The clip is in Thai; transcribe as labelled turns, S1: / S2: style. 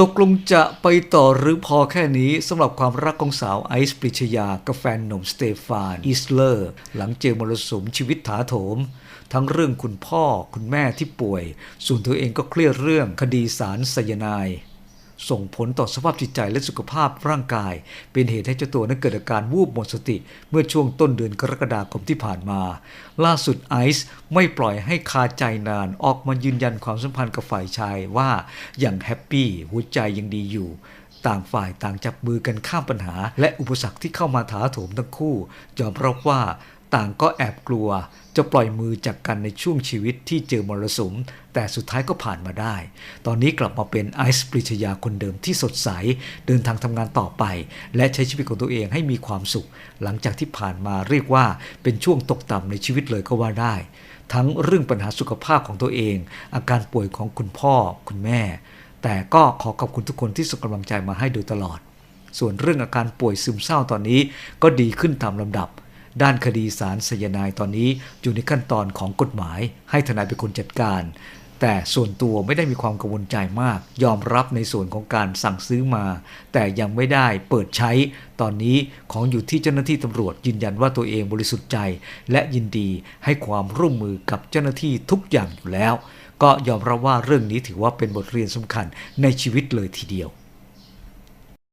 S1: ตกลงจะไปต่อหรือพอแค่นี้สำหรับความรักของสาวไอซ์ปริชยากับแฟนหนุ่มสเตฟานอิสเลอร์ หลังเจอมรสุมชีวิตถาโถม ทั้งเรื่องคุณพ่อคุณแม่ที่ป่วย ส่วนตัวเองก็เครียดเรื่องคดีสารไซยาไนด์ ส่งผลต่อสภาพจิตใจและสุขภาพร่างกาย เป็นเหตุให้เจ้าตัวนั้นเกิดอาการวูบหมดสติ เมื่อช่วงต้นเดือนกรกฎาคมที่ผ่านมา ล่าสุดไอซ์ไม่ปล่อยให้คาใจนานออกมายืนยันความสัมพันธ์กับฝ่ายชายว่าอย่างแฮปปี้หัวใจยังดีอยู่ต่างฝ่ายต่างจับมือกันข้ามปัญหา และอุปสรรคที่เข้ามาถาโถมทั้งคู่ยอมรับว่า ต่างก็แอบกลัวจะปล่อยมือจากกันในช่วงชีวิตที่เจอมรสุม แต่สุดท้ายก็ผ่านมาได้ ตอนนี้กลับมาเป็นไอซ์ปริชยาคนเดิมที่สดใส เดินทางทำงานต่อไป และใช้ชีวิตของตัวเองให้มีความสุข หลังจากที่ผ่านมาเรียกว่าเป็นช่วงตกต่ำในชีวิตเลยก็ว่าได้ ทั้งเรื่องปัญหาสุขภาพของตัวเอง อาการป่วยของคุณพ่อคุณแม่ แต่ก็ขอขอบคุณทุกคนที่ส่งกำลังใจมาให้โดยตลอด ส่วนเรื่องอาการป่วยซึมเศร้าตอนนี้ก็ดีขึ้นตามลำดับ ด้านคดีสารสายนายตอนนี้อยู่ในขั้นตอนของกฎหมาย ให้ทนายเป็นคนจัดการ แต่ส่วนตัวไม่ได้มีความกังวลใจมาก ยอมรับในส่วนของการสั่งซื้อมา แต่ยังไม่ได้เปิดใช้ ตอนนี้ของอยู่ที่เจ้าหน้าที่ตำรวจยืนยันว่าตัวเองบริสุทธิ์ใจ และยินดีให้ความร่วมมือกับเจ้าหน้าที่ทุกอย่างอยู่แล้ว ก็ยอมรับว่าเรื่องนี้ถือว่าเป็นบทเรียนสำคัญในชีวิตเลยทีเดียว